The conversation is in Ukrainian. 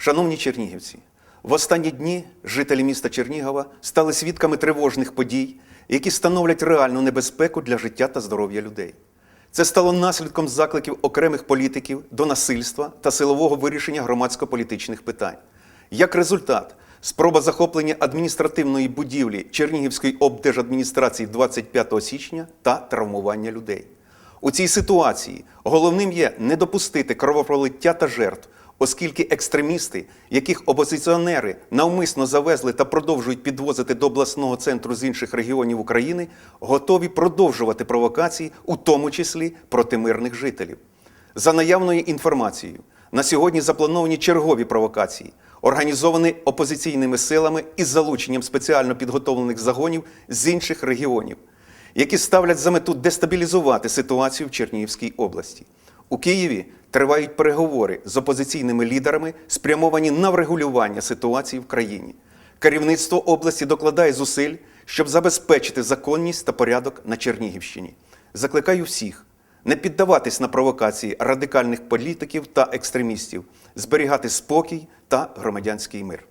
Шановні чернігівці, в останні дні жителі міста Чернігова стали свідками тривожних подій, які становлять реальну небезпеку для життя та здоров'я людей. Це стало наслідком закликів окремих політиків до насильства та силового вирішення громадсько-політичних питань. Як результат, спроба захоплення адміністративної будівлі Чернігівської облдержадміністрації 25 січня та травмування людей. У цій ситуації головним є не допустити кровопролиття та жертв, оскільки екстремісти, яких опозиціонери навмисно завезли та продовжують підвозити до обласного центру з інших регіонів України, готові продовжувати провокації, у тому числі проти мирних жителів. За наявною інформацією, на сьогодні заплановані чергові провокації, організовані опозиційними силами із залученням спеціально підготовлених загонів з інших регіонів, які ставлять за мету дестабілізувати ситуацію в Чернігівській області. У Києві тривають переговори з опозиційними лідерами, спрямовані на врегулювання ситуації в країні. Керівництво області докладає зусиль, щоб забезпечити законність та порядок на Чернігівщині. Закликаю всіх не піддаватись на провокації радикальних політиків та екстремістів, зберігати спокій та громадянський мир.